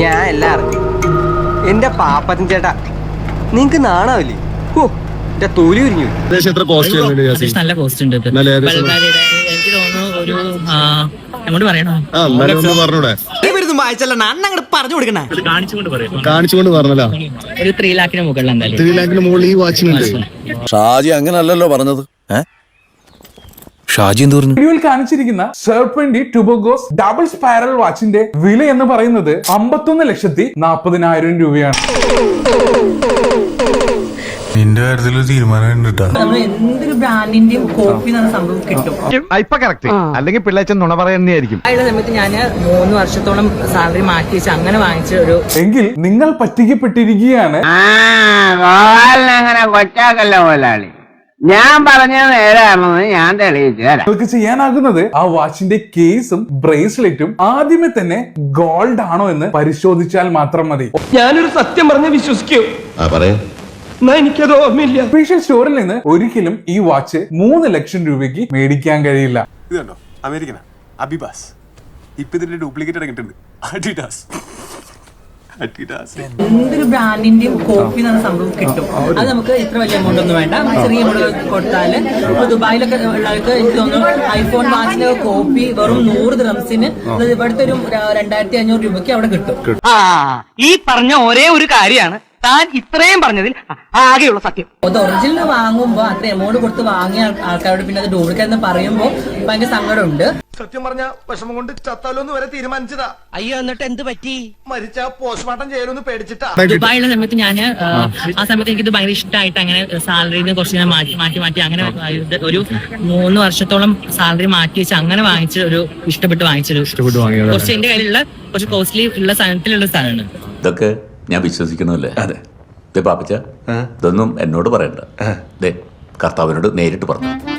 ഞാൻ എല്ലാം അറിഞ്ഞു. എന്റെ പാപ്പത്തിൻ ചേട്ടാ നിങ്ങക്ക് നാണാവില്ലേ? ഓ എന്റെ തൊലി ഉരിഞ്ഞു. അത്യാവശ്യം നല്ല കോസ്റ്റ് ഉണ്ട്. ഇത്. നല്ല ഏകദേശം ബൾഗാരിയുടെ എനിക്ക് തോന്നുന്നു ഒരു ആ, അങ്ങോട്ട് പറയണോ? ആ എന്നാലും ഒന്ന് പറഞ്ഞൂടെ? കാണിച്ചുകൊണ്ട് പറഞ്ഞല്ലോ. ഒരു ത്രീ ലാഖിന് മുകളിൽ എന്തായാലും. ത്രീ ലാഖിന് മുകളിൽ ഈ വാച്ചിനുണ്ട് ഷാജി അങ്ങനല്ലല്ലോ പറഞ്ഞത്. ഏ? ഷാജി തോന്നുന്നു വീഡിയോയിൽ കാണിച്ചിരിക്കുന്ന സെർപ്പൻഡി ടുബോഗോസ് ഡബിൾ സ്പൈറൽ വാച്ചിന്റെ വില എന്ന് പറയുന്നത് അമ്പത്തൊന്ന് ലക്ഷത്തി നാൽപ്പതിനായിരം രൂപയാണ്. നിന്റെ കാര്യത്തിൽ തീരുമാനം എന്തൊരു ബ്രാൻഡിന്റെയും കോപ്പി സംഭവം കിട്ടും. അല്ലെങ്കിൽ പിള്ളേച്ചൻ നുണ പറയുന്നതായിരിക്കും. അതിന്റെ സമയത്ത് ഞാൻ മൂന്ന് വർഷത്തോളം സാലറി മാറ്റി വെച്ച് അങ്ങനെ വാങ്ങിച്ച ഒരു എങ്കിൽ നിങ്ങൾ പറ്റിക്കപ്പെട്ടിരിക്കുകയാണ്. അങ്ങനെ കൊച്ചാക്കല്ല മുതലാളി. ഞാൻ പറഞ്ഞ നേരാണെന്ന് ഞാൻ തെളിയിച്ചു തരാം. നിങ്ങൾക്ക് ചെയ്യാനാകുന്നത് ആ വാച്ചിന്റെ കേസും ബ്രേസ്ലെറ്റും ആദ്യമേ തന്നെ ഗോൾഡ് ആണോ എന്ന് പരിശോധിച്ചാൽ മാത്രം മതി. ഞാനൊരു സത്യം പറഞ്ഞ് വിശ്വസിക്കൂ. ആ പറയാ. എന്നാ എനിക്കത് ഓർമ്മയില്ല. ഒഫീഷ്യൽ സ്റ്റോറിൽ നിന്ന് ഒരിക്കലും ഈ വാച്ച് മൂന്ന് ലക്ഷം രൂപയ്ക്ക് മേടിക്കാൻ കഴിയില്ല. ഇതുണ്ടോ അമേരിക്കന അമേരിക്കനാ. അബിബാസ്. ഇപ്പൊ ഇതിന്റെ ഡ്യൂപ്ലിക്കേറ്റ് ഇറങ്ങിയിട്ടുണ്ട്. അഡിഡാസ്. എന്തൊരു ബ്രാൻഡിന്റെയും കോപ്പി എന്ന സംഭവം കിട്ടും. അത് നമുക്ക് ഇത്ര വലിയ എമൗണ്ട് ഒന്നും വേണ്ട. ചെറിയ എമൗണ്ട് കൊടുത്താൽ ഇപ്പൊ ദുബായിലൊക്കെ ഉള്ളവർക്ക് എനിക്ക് തോന്നുന്നു ഐഫോൺ വാച്ചിന്റെ കോപ്പി വെറും നൂറ് ദ്രംസിന് ഇവിടുത്തെ ഒരു രണ്ടായിരത്തി അഞ്ഞൂറ് രൂപയ്ക്ക് അവിടെ കിട്ടും. ഈ പറഞ്ഞ ഒരേ ഒരു കാര്യമാണ്. താൻ ഇത്രയും പറഞ്ഞതിൽ ആകെയുള്ള സത്യം. അത് ഒറിജിനൽ വാങ്ങുമ്പോ അത്ര എമൗണ്ട് കൊടുത്ത് വാങ്ങിയ ആൾ- ആൾക്കാരോട് പിന്നെ അത് ഡ്യൂപ്ലിക്കേറ്റ് എന്ന് പറയുമ്പോ ഭയങ്കര സങ്കടമുണ്ട്. സത്യം പറഞ്ഞ വിഷമം കൊണ്ട് ചത്താലോന്ന് വരെ തീരുമാനിച്ചതാ. അയ്യോ എന്നിട്ട് എന്ത് പറ്റി? മരിച്ച പോസ്റ്റ്മോർട്ടം ചെയ്യലൊന്ന് പേടിച്ചിട്ടാ. ദുബായിലുള്ള സമയത്ത് ഞാൻ ആ സമയത്ത് എനിക്ക് ഭയങ്കര ഇഷ്ടമായിട്ട് അങ്ങനെ സാലറിയിൽ നിന്ന് കുറച്ച് ഞാൻ മാറ്റി മാറ്റി മാറ്റി അങ്ങനെ ഒരു മൂന്ന് വർഷത്തോളം സാലറി മാറ്റി വെച്ച് അങ്ങനെ വാങ്ങിച്ച ഒരു ഇഷ്ടപ്പെട്ട് വാങ്ങിച്ചൊരു. കുറച്ച് എന്റെ കയ്യിലുള്ള കുറച്ച് കോസ്റ്റ്ലി ഉള്ള സാധനത്തിലുള്ള സാധനമാണ്. ഇതൊക്കെ ഞാൻ വിശ്വസിക്കണമല്ലേ അതെ. ദേ പാപ്പച്ച ഇതൊന്നും എന്നോട് പറയണ്ട. ദേ കർത്താവിനോട് നേരിട്ട് പറഞ്ഞു.